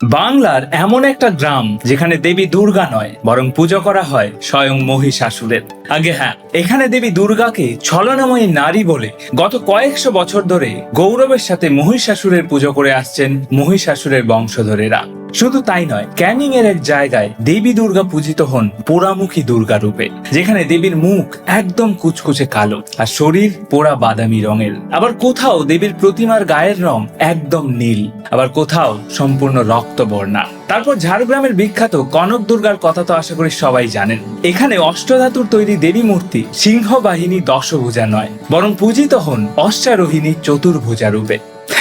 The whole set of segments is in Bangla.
বাংলার এমন একটা গ্রাম যেখানে দেবী দুর্গা নয়, বরং পুজো করা হয় স্বয়ং মহিষাসুরের। আগে হ্যাঁ এখানে দেবী দুর্গাকে ছলনাময়ী নারী বলে গত কয়েকশো বছর ধরে গৌরবের সাথে মহিষাসুরের পুজো করে আসছেন মহিষাসুরের বংশধরেরা। শুধু তাই নয় ক্যানিং এর এক জায়গায় দেবী দুর্গা পূজিত হন পোড়ামুখী দুর্গা রূপে, যেখানে দেবীর মুখ একদম কুচকুচে কালো আর শরীর পোড়া বাদামি রঙের। আবার কোথাও দেবীর প্রতিমার গায়ের রং একদম নীল, আবার কোথাও সম্পূর্ণ রক্তবর্ণা। তারপর ঝাড়গ্রামের বিখ্যাত কনক দুর্গার কথা তো আশা করি সবাই জানেন। এখানে অষ্টধাতুর তৈরি দেবী মূর্তি সিংহ বাহিনী দশভুজা নয়, বরং পূজিত হন অশ্বারোহিণী চতুর্ভুজা রূপে।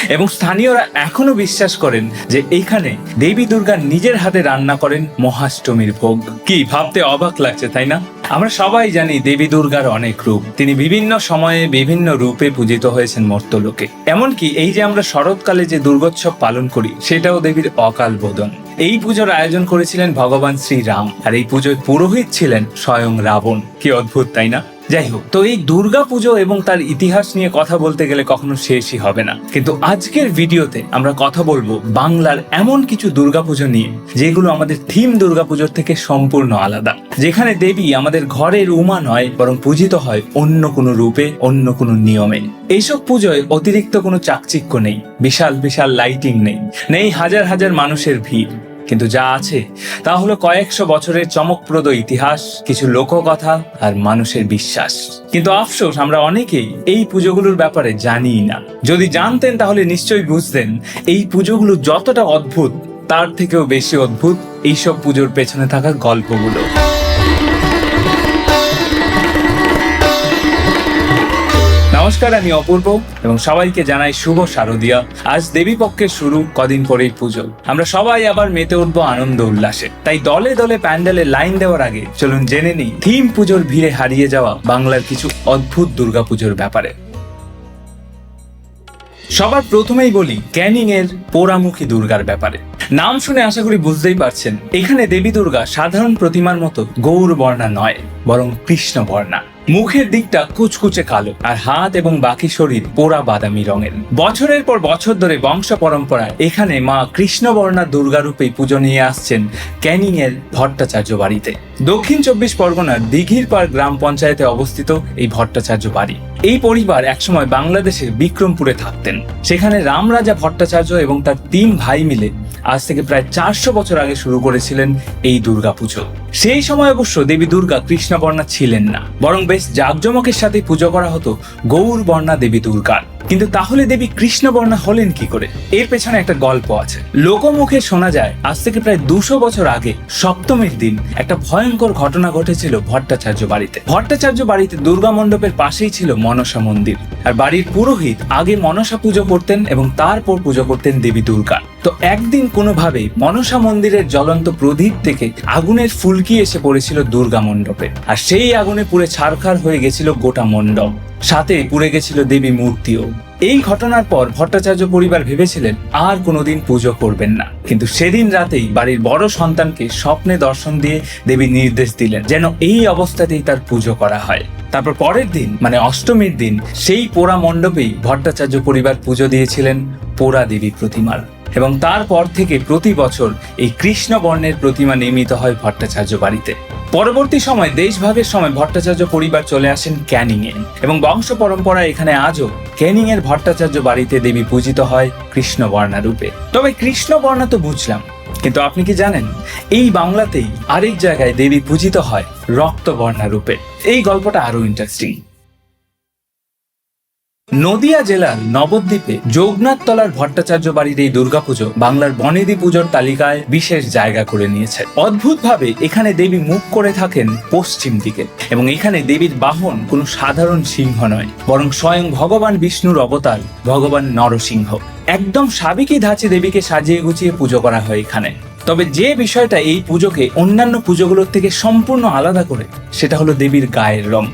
এবং স্থানীয়রা এখনও বিশ্বাস করেন যে এইখানে দেবী দুর্গা নিজের হাতে রান্না করেন মহাষ্টমীর ভোগ। কি ভাবতে অবাক লাগছে, তাই না? আমরা সবাই জানি দেবী দুর্গার অনেক রূপ। তিনি বিভিন্ন সময়ে বিভিন্ন রূপে পূজিত হয়েছেন মর্তলোকে। এমনকি এই যে আমরা শরৎকালে যে দুর্গোৎসব পালন করি, সেটাও দেবীর অকাল বোধন। এই পুজোর আয়োজন করেছিলেন ভগবান শ্রীরাম, আর এই পুজোয় পুরোহিত ছিলেন স্বয়ং রাবণ। কি অদ্ভুত, তাই না? যাই হোক তো এই দুর্গা পুজো এবং তার ইতিহাস নিয়ে কথা বলতে গেলে কখনো শেষই হবে না। কিন্তু আজকের ভিডিওতে আমরা কথা বলব বাংলার এমন কিছু দুর্গাপুজো নিয়ে, যেগুলো আমাদের থিম দুর্গাপুজোর থেকে সম্পূর্ণ আলাদা। যেখানে দেবী আমাদের ঘরের উমা নয়, বরং পূজিত হয় অন্য কোনো রূপে, অন্য কোনো নিয়মে। এইসব পুজোয় অতিরিক্ত কোনো চাকচিক্য নেই, বিশাল বিশাল লাইটিং নেই নেই হাজার হাজার মানুষের ভিড়। কিন্তু যা আছে, তা হলো কয়েকশো বছরের চমকপ্রদ ইতিহাস, কিছু লোককথা আর মানুষের বিশ্বাস। কিন্তু আফসোস, আমরা অনেকেই এই পুজোগুলোর ব্যাপারে জানি না। যদি জানতেন, তাহলে নিশ্চয়ই বুঝতেন, এই পুজোগুলো যতটা অদ্ভুত, তার থেকেও বেশি অদ্ভুত এইসব পুজোর পেছনে থাকা গল্পগুলো। নমস্কার, আমি অপূর্ব এবং সবাইকে জানাই শুভ শারদিয়া। আজ দেবী পক্ষের শুরু কদিন পরেই পুজো। আমরা সবাই আবার মেতে উঠবো আনন্দ উল্লাসে। তাই দলে দলে প্যান্ডেলে লাইন দেওয়ার আগে চলুন জেনে নিই, থিম পুজোর ভিড়ে হারিয়ে যাওয়া বাংলার কিছু অদ্ভুত দুর্গাপুজোর ব্যাপারে। সবার প্রথমেই বলি ক্যানিং এর পোড়ামুখী দুর্গার ব্যাপারে। নাম শুনে আশা করি বুঝতেই পারছেন, এখানে দেবী দুর্গা সাধারণ প্রতিমার মতো গৌর বর্ণা নয়, বরং কৃষ্ণ বর্ণা মুখের দিকটা কুচকুচে কালো আর হাত এবং বাকি শরীর পোড়া বাদামি রঙের। বছরের পর বছর ধরে বংশ পরম্পরায় এখানে মা কৃষ্ণবর্ণা দুর্গারূপে পুজো নিয়ে আসছেন ক্যানিং এর ভট্টাচার্য বাড়িতে। দক্ষিণ চব্বিশ পরগনার দিঘির পাড় গ্রাম পঞ্চায়েতে অবস্থিত এই ভট্টাচার্য বাড়ি। এই পরিবার একসময় বাংলাদেশের বিক্রমপুরে থাকতেন। সেখানে রামরাজা ভট্টাচার্য এবং তার তিন ভাই মিলে আজ থেকে প্রায় চারশো বছর আগে শুরু করেছিলেন এই দুর্গাপুজো। সেই সময় অবশ্য দেবী দুর্গা কৃষ্ণবর্ণা ছিলেন না, বরং বেশ জাঁকজমকের সাথে পুজো করা হতো গৌর বর্ণা দেবী দুর্গার। কিন্তু তাহলে দেবী কৃষ্ণবর্ণা হলেন কি করে? এর পেছনে একটা গল্প আছে। লোকমুখে শোনা যায়, আজ থেকে প্রায় দুশো বছর আগে সপ্তমীর দিন একটা ভয়ঙ্কর ঘটনা ঘটেছিল ভট্টাচার্য বাড়িতে। ভট্টাচার্য বাড়িতে দুর্গা মণ্ডপের পাশেই ছিল মনসা মন্দির। আর বাড়ির পুরোহিত আগে মনসা পুজো করতেন এবং তারপর পুজো করতেন দেবী দুর্গা। তো একদিন কোনোভাবেই মনসা মন্দিরের জ্বলন্ত প্রদীপ থেকে আগুনের ফুলকি এসে পড়েছিল দুর্গা মণ্ডপে। আর সেই আগুনে পুড়ে ছারখার হয়ে গেছিল গোটা মণ্ডপ। সাথে পুড়ে গেছিল দেবী মূর্তিও। এই ঘটনার পর ভট্টাচার্য পরিবার ভেবেছিলেন, আর কোনোদিন পুজো করবেন না। কিন্তু সেদিন রাতেই বাড়ির বড় সন্তানকে স্বপ্নে দর্শন দিয়ে দেবী নির্দেশ দিলেন যেন এই অবস্থাতেই তার পুজো করা হয়। তারপর পরের দিন মানে অষ্টমীর দিন, সেই পোড়া মণ্ডপেই ভট্টাচার্য পরিবার পুজো দিয়েছিলেন পোড়া দেবী প্রতিমার। এবং তারপর থেকে প্রতি বছর এই কৃষ্ণ বর্ণের প্রতিমা নির্মিত হয় ভট্টাচার্য বাড়িতে। পরবর্তী সময় দেশভাগের সময় ভট্টাচার্য পরিবার চলে আসেন ক্যানিং এ এবং বংশ পরম্পরা এখানে আজও ক্যানিং এর ভট্টাচার্য বাড়িতে দেবী পূজিত হয় কৃষ্ণ বর্ণা রূপে তবে কৃষ্ণ বর্ণা তো বুঝলাম, কিন্তু আপনি কি জানেন, এই বাংলাতেই আরেক জায়গায় দেবী পূজিত হয় রক্তবর্ণা রূপে এই গল্পটা আরও ইন্টারেস্টিং নদিয়া জেলার নবদ্বীপে যোগনাথ তলার ভট্টাচার্য বাড়ির এই দুর্গাপুজো বাংলার বনেদি পুজোর তালিকায় বিশেষ জায়গা করে নিয়েছে। অদ্ভুতভাবে এখানে দেবী মুখ করে থাকেন পশ্চিম দিকে এবং এখানে দেবীর বাহন কোনো সাধারণ সিংহ নয়, বরং স্বয়ং ভগবান বিষ্ণুর অবতার ভগবান নরসিংহ। একদম সাবেকি ধাঁচে দেবীকে সাজিয়ে গুছিয়ে পুজো করা হয় এখানে। তবে যে বিষয়টা এই পুজোকে অন্যান্য পুজোগুলোর থেকে সম্পূর্ণ আলাদা করে, সেটা হলো দেবীর গায়ের রং।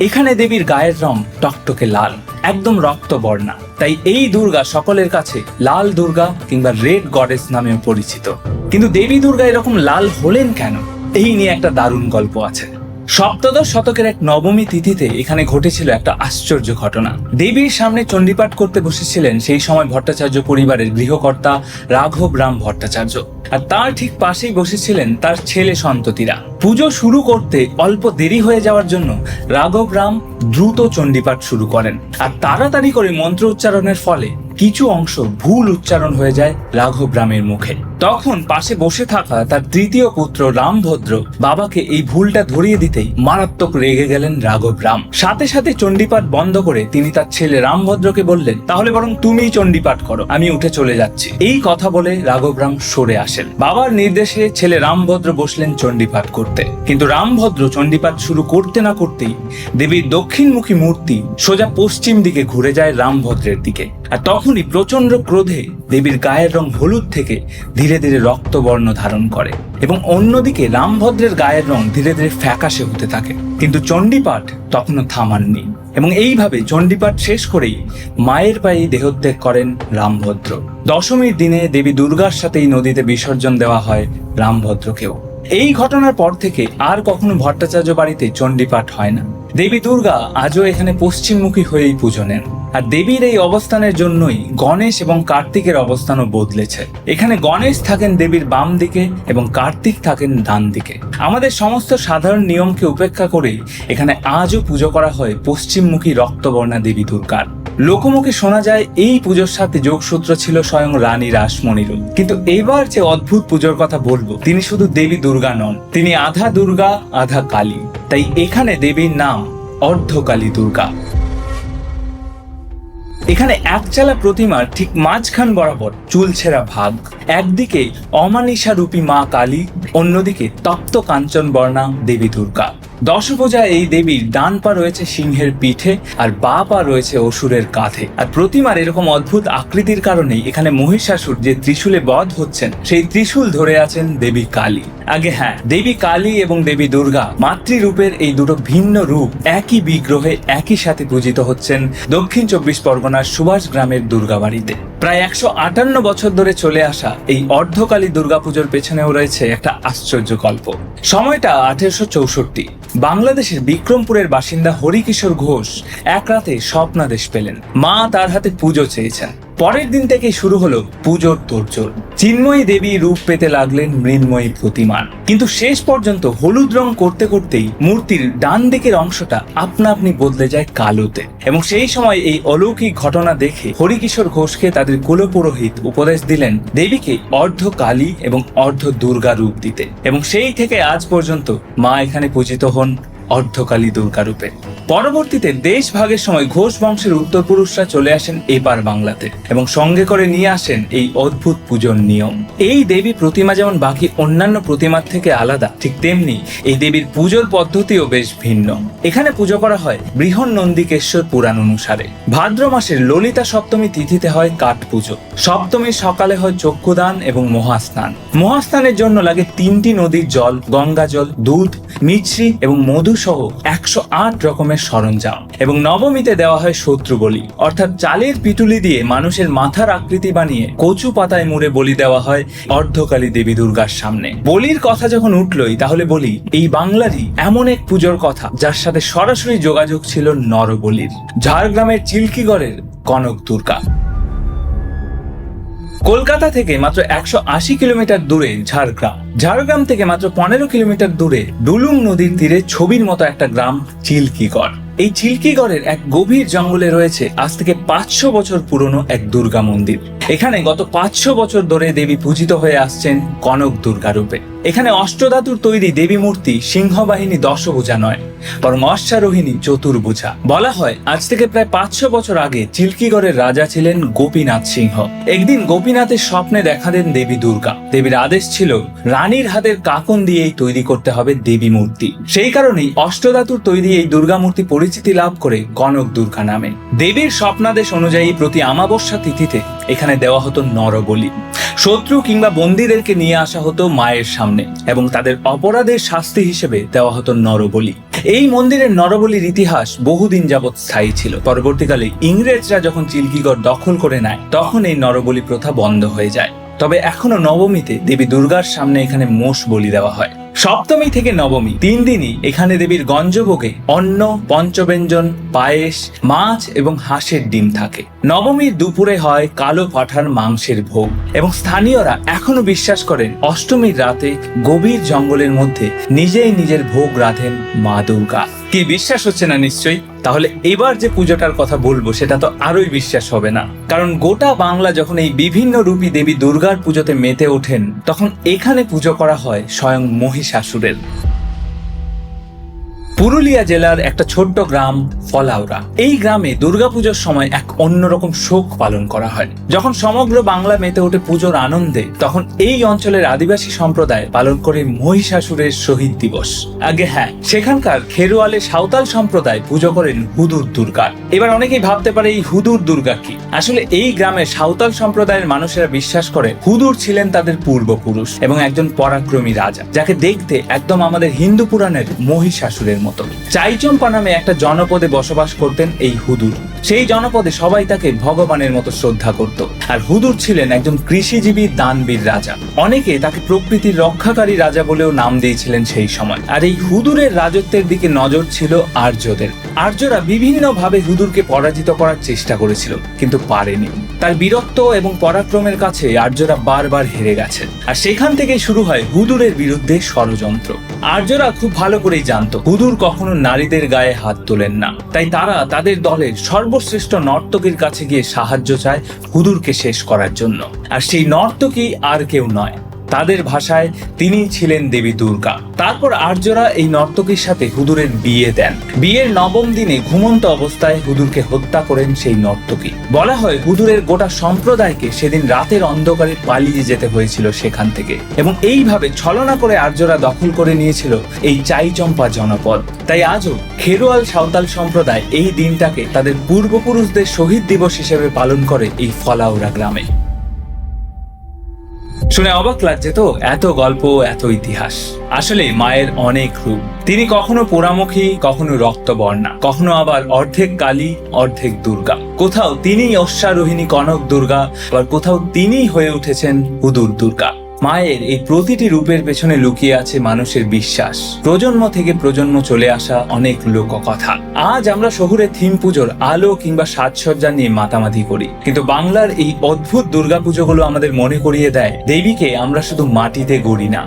এখানে দেবীর গায়ের রং টকটকে লাল, একদম রক্ত বর্ণা। তাই এই দুর্গা সকলের কাছে লাল দুর্গা কিংবা রেড গডেস নামেও পরিচিত। কিন্তু দেবী দুর্গা এরকম লাল হলেন কেন? এই নিয়ে একটা দারুণ গল্প আছে। সপ্তদশ শতকের এক নবমী তিথিতে এখানে ঘটেছিল একটা আশ্চর্য ঘটনা। দেবীর সামনে চণ্ডীপাঠ করতে বসেছিলেন সেই সময় ভট্টাচার্য পরিবারের গৃহকর্তা রাঘব রাম ভট্টাচার্য। আর তার ঠিক পাশেই বসেছিলেন তার ছেলে সন্ততিরা। পুজো শুরু করতে অল্প দেরি হয়ে যাওয়ার জন্য রাঘব রাম দ্রুত চণ্ডীপাঠ শুরু করেন। আর তাড়াতাড়ি করে মন্ত্র উচ্চারণের ফলে কিছু অংশ ভুল উচ্চারণ হয়ে যায় রাঘব রামের মুখে। তখন পাশে বসে থাকা তার তৃতীয় পুত্র রামভদ্র বাবাকে এই ভুলটা ধরিয়ে দিতেই মারাত্মক রেগে গেলেন রাঘব রাম। সাথে সাথে চণ্ডীপাঠ বন্ধ করে তিনি তার ছেলে রামভদ্রকে বললেন, তাহলে বরং তুমি চণ্ডীপাঠ করো, আমি উঠে চলে যাচ্ছি। এই কথা বলে রাঘব রাম সরে আসেন। বাবার নির্দেশে ছেলে রামভদ্র বসলেন চণ্ডীপাঠ করতে। কিন্তু রামভদ্র চণ্ডীপাঠ শুরু করতে না করতেই দেবীর দক্ষিণমুখী মূর্তি সোজা পশ্চিম দিকে ঘুরে যায় রামভদ্রের দিকে। আর তখনই প্রচণ্ড ক্রোধে দেবীর গায়ের রং হলুদ থেকে ধীরে ধীরে রক্তবর্ণ ধারণ করে এবং অন্যদিকে রামভদ্রের গায়ের রং ধীরে ধীরে ফ্যাকাশে হতে থাকে। কিন্তু চণ্ডীপাঠ তখনও থামাননি এবং এইভাবে চণ্ডীপাঠ শেষ করেই মায়ের পায়ে দেহত্যাগ করেন রামভদ্র। দশমীর দিনে দেবী দুর্গার সাথেই নদীতে বিসর্জন দেওয়া হয় রামভদ্রকেও। এই ঘটনার পর থেকে আর কখনো ভট্টাচার্য বাড়িতে চণ্ডীপাঠ হয় না। দেবী দুর্গা আজও এখানে পশ্চিমমুখী হয়েই পুজো নেন। আর দেবীর এই অবস্থানের জন্যই গণেশ এবং কার্তিকের অবস্থানও বদলেছে। এখানে গণেশ থাকেন দেবীর বাম দিকে এবং কার্তিক থাকেন ডান দিকে। আমাদের সমস্ত সাধারণ নিয়মকে উপেক্ষা করেই এখানে আজও পুজো করা হয় পশ্চিমমুখী রক্তবর্ণা দেবী দুর্গার। লোকমুখে শোনা যায়, এই পুজোর সাথে যোগসূত্র ছিল স্বয়ং রানী রাসমণিরও কিন্তু এবার যে অদ্ভুত পুজোর কথা বলব, তিনি শুধু দেবী দুর্গা নন, তিনি আধা দুর্গা, আধা কালী। তাই এখানে দেবীর নাম অর্ধকালী দুর্গা। এখানে একচালা প্রতিমার ঠিক মাঝখান বরাবর চুলছেরা ভাগ। একদিকে অমানিসা রূপী মা কালী, অন্যদিকে তপ্ত কাঞ্চন বর্ণা দেবী দুর্গা। দশভুজা এই দেবীর ডান পা রয়েছে সিংহের পিঠে আর বা পা রয়েছে অসুরের কাঁধে। আর প্রতিমার এরকম অদ্ভুত আকৃতির কারণেই এখানে মহিষাসুর যে ত্রিশূলে বধ হচ্ছেন, সেই ত্রিশূল ধরে আছেন দেবী কালী। আগে হ্যাঁ দেবী কালী এবং দেবী দুর্গা মাতৃরূপের এই দুটো ভিন্ন রূপ একই বিগ্রহে একই সাথে পূজিত হচ্ছেন দক্ষিণ চব্বিশ পরগনার সুভাষ গ্রামের দুর্গাবাড়িতে। প্রায় একশো আটান্ন বছর ধরে চলে আসা এই অর্ধকালী দুর্গাপুজোর পেছনেও রয়েছে একটা আশ্চর্য গল্প। সময়টা আঠেরোশো চৌষট্টি। বাংলাদেশের বিক্রমপুরের বাসিন্দা হরিকিশোর ঘোষ এক রাতে স্বপ্নাদেশ পেলেন। মা তার হাতে পুজো চেয়েছেন। পরের দিন থেকে শুরু হলো পুজোর তোড়জোড়। চিন্ময়ী দেবী রূপ পেতে লাগলেন মৃন্ময়ী প্রতিমান কিন্তু শেষ পর্যন্ত হলুদ রং করতে করতেই মূর্তির ডান দিকের অংশটা আপনা আপনি বদলে যায় কালোতে। এবং সেই সময় এই অলৌকিক ঘটনা দেখে হরিকিশোর ঘোষকে তাদের কুলপুরোহিত উপদেশ দিলেন দেবীকে অর্ধ কালী এবং অর্ধ দুর্গা রূপ দিতে। এবং সেই থেকে আজ পর্যন্ত মা এখানে পূজিত হন অর্ধকালী দুর্গা রূপে। পরবর্তীতে দেশ ভাগের সময় ঘোষ বংশের উত্তরপুরুষরা চলে আসেন এপার বাংলাতে এবং সঙ্গে করে নিয়ে আসেন এই অদ্ভুত পুজোর নিয়ম। এই দেবী প্রতিমা যেমন বাকি অন্যান্য প্রতিমার থেকে আলাদা, ঠিক তেমনি এই দেবীর পুজোর পদ্ধতিও বেশ ভিন্ন। এখানে পুজো করা হয় বৃহন নন্দিকেশ্বর পুরাণ অনুসারে। ভাদ্র মাসের ললিতা সপ্তমী তিথিতে হয় কাঠ পুজো। সপ্তমীর সকালে হয় চক্ষুদান এবং মহাস্নান। মহাস্নানের জন্য লাগে তিনটি নদীর জল, গঙ্গা জল, দুধ, মিছরি এবং মধু সহ একশো আট রকমের সরঞ্জাম এবং নবমীতে দেওয়া হয় শত্রু বলি। অর্থাৎ চালের পিটুলি দিয়ে মানুষের মাথার আকৃতি বানিয়ে কচু পাতায় মুড়ে বলি দেওয়া হয় অর্ধকালী দেবী দুর্গার সামনে। বলির কথা যখন উঠলই, তাহলে বলি, এই বাংলারই এমন এক পুজোর কথা, যার সাথে সরাসরি যোগাযোগ ছিল নরবলির, ঝাড়গ্রামের চিল্কিগড়ের কনক দুর্গা। কলকাতা থেকে মাত্র একশো আশি কিলোমিটার দূরে ঝাড়গ্রাম। ঝাড়গ্রাম থেকে মাত্র পনেরো কিলোমিটার দূরে ডুলুং নদীর তীরে ছবির মতো একটা গ্রাম, চিল্কিগড়। এই চিল্কিগড়ের এক গভীর জঙ্গলে রয়েছে আজ থেকে পাঁচশো বছর পুরনো এক দুর্গা মন্দির। এখানে গত পাঁচশো বছর ধরে দেবী পূজিত হয়ে আসছেন কনক দুর্গা রূপে। এখানে অষ্টধাতুর তৈরি দেবী মূর্তি, সিংহবাহিনী দশভুজা নয়, বরং অশ্বারোহিণী চতুর্ভুজা। বলা হয়, আজ থেকে প্রায় পাঁচশো বছর আগে চিল্কিগড়ের রাজা ছিলেন গোপীনাথ সিংহ। একদিন গোপীনাথের স্বপ্নে দেখা দেন দেবী দুর্গা। দেবীর আদেশ ছিল রানীর হাতের কাকন দিয়েই তৈরি করতে হবে দেবী মূর্তি। সেই কারণেই অষ্টধাতুর তৈরি এই দুর্গা মূর্তি পরিচিতি লাভ করে কনক দুর্গা নামে। দেবীর স্বপ্নাদেশ অনুযায়ী প্রতি আমাবস্যা তিথিতে এখানে দেওয়া হতো নরবলি। শত্রু কিংবা বন্দীদেরকে নিয়ে আসা হতো মায়ের সামনে এবং তাদের অপরাধের শাস্তি হিসেবে দেওয়া হতো নরবলি। এই মন্দিরের নরবলির ইতিহাস বহুদিন যাবৎ স্থায়ী ছিল। পরবর্তীকালে ইংরেজরা যখন চিল্কিগড় দখল করে নেয়, তখন এই নরবলি প্রথা বন্ধ হয়ে যায়। তবে এখনও নবমীতে দেবী দুর্গার সামনে এখানে মোষ বলি দেওয়া হয়। সপ্তমী থেকে নবমী, তিন দিনই এখানে দেবীর গঞ্জভোগে অন্ন, পঞ্চব্যঞ্জন, পায়েস, মাছ এবং হাঁসের ডিম থাকে। নবমীর দুপুরে হয় কালো পাঠার মাংসের ভোগ এবং স্থানীয়রা এখনও বিশ্বাস করেন অষ্টমীর রাতে গভীর জঙ্গলের মধ্যে নিজেই নিজের ভোগ রাধেন মা দুর্গা। কি বিশ্বাস হচ্ছে না নিশ্চয়ই? তাহলে এবার যে পুজোটার কথা বলব, সেটা তো আরোই বিশ্বাস হবে না। কারণ গোটা বাংলা যখন এই বিভিন্ন রূপী দেবী দুর্গার পুজোতে মেতে ওঠেন, তখন এখানে পুজো করা হয় স্বয়ং মহিষাসুরের। পুরুলিয়া জেলার একটা ছোট্ট গ্রাম ফলাউরা এই গ্রামে দুর্গাপুজোর সময় এক অন্যরকম শোক পালন করা হয়। যখন সমগ্র বাংলা মেতে ওঠে পুজোর আনন্দে, তখন এই অঞ্চলের আদিবাসী সম্প্রদায় পালন করে মহিষাসুরের শহীদ দিবস। আগে হ্যাঁ সেখানকার খেরোয়ালে সাঁওতাল সম্প্রদায় পুজো করেন হুদুর দুর্গার এবার অনেকেই ভাবতে পারে এই হুদুর দুর্গা কি? আসলে এই গ্রামে সাঁওতাল সম্প্রদায়ের মানুষেরা বিশ্বাস করে হুদুর ছিলেন তাদের পূর্বপুরুষ এবং একজন পরাক্রমী রাজা, যাকে দেখতে একদম আমাদের হিন্দু পুরাণের মহিষাসুরের মতো। চাইচম্পা নামে একটা জনপদে বসবাস করতেন এই হুদুর। সেই জনপদে সবাই তাকে ভগবানের মতো শ্রদ্ধা করত। আর হুদুর ছিলেন একজন কৃষিজীবী দানবীর রাজা। অনেকে তাকে প্রকৃতির রক্ষাকারী রাজা বলেও নাম দিয়েছিলেন সেই সময়। আর এই হুদুরের রাজত্বের দিকে নজর ছিল আর্যদের। আর্যরা বিভিন্নভাবে হুদুরকে পরাজিত করার চেষ্টা করেছিল, কিন্তু পারেনি। তার বীরত্ব এবং পরাক্রমের কাছে আর্যরা বারবার হেরে গেছে। আর সেখান থেকে শুরু হয় হুদুরের বিরুদ্ধে ষড়যন্ত্র। আর্যরা খুব ভালো করেই জানতো, হুদুর কখনো নারীদের গায়ে হাত তোলেন না। তাই তারা তাদের দলের সর্বশ্রেষ্ঠ নর্তকীর কাছে গিয়ে সাহায্য চায় হুদুরকে শেষ করার জন্য। আর সেই নর্তকী আর কেউ নয়। তাদের ভাষায় তিনি ছিলেন দেবী দুর্গা। তারপর আর্যরা এই নর্তকীর সাথে হুদুরের বিয়ে দেন। বিয়ের নবম দিনে ঘুমন্ত অবস্থায় হুদুরকে হত্যা করেন সেই নর্তকী। বলা হয় হুদুরের গোটা সম্প্রদায়কে সেদিন রাতের অন্ধকারে পালিয়ে যেতে হয়েছিল সেখান থেকে। এবং এইভাবে ছলনা করে আর্যরা দখল করে নিয়েছিল এই চাইচম্পা জনপদ। তাই আজও খেরোয়াল সাঁওতাল সম্প্রদায় এই দিনটাকে তাদের পূর্বপুরুষদের শহীদ দিবস হিসেবে পালন করে এই ফলাউরা গ্রামে। শুনে অবাক লাগছে তো, এত গল্প, এত ইতিহাস। আসলে মায়ের অনেক রূপ। তিনি কখনো পোড়ামুখী, কখনো রক্তবর্ণা, কখনো আবার অর্ধেক কালী, অর্ধেক দুর্গা। কোথাও তিনি অশ্বারোহিণী কনক দুর্গা, আবার কোথাও তিনিই হয়ে উঠেছেন উদুর দুর্গা। মায়ের এই প্রতিটি রূপের পেছনে লুকিয়ে আছে মানুষের বিশ্বাস। প্রজন্ম থেকে প্রজন্ম চলে আসা অনেক লোককথা। আজ আমরা শহুরে থিম পুজোর আলো কিংবা সাজসজ্জা নিয়ে মাতামাতি করি। কিন্তু বাংলার এই অদ্ভুত দুর্গাপুজোগুলো আমাদের মনে করিয়ে দেয়, দেবীকে আমরা শুধু মাটিতে গড়ি না।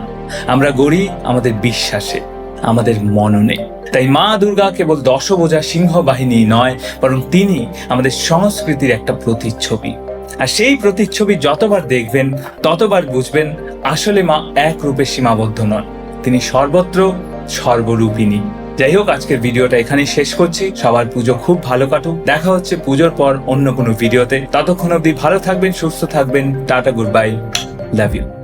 আমরা গড়ি আমাদের বিশ্বাসে, আমাদের মননে। তাই মা দুর্গা কেবল দশবোজা সিংহ বাহিনী নয়, বরং তিনি আমাদের সংস্কৃতির একটা প্রতিচ্ছবি। আর সেই প্রতিচ্ছবি যতবার দেখবেন, ততবার বুঝবেন আসলে মা এক রূপে সীমাবদ্ধ নন। তিনি সর্বত্র সর্বরূপিনী যাই হোক, আজকের ভিডিওটা এখানেই শেষ করছি। সবার পুজো খুব ভালো কাটুক। দেখা হচ্ছে পুজোর পর অন্য কোনো ভিডিওতে। ততক্ষণ অব্দি ভালো থাকবেন, সুস্থ থাকবেন। Tata, good bye. Love you.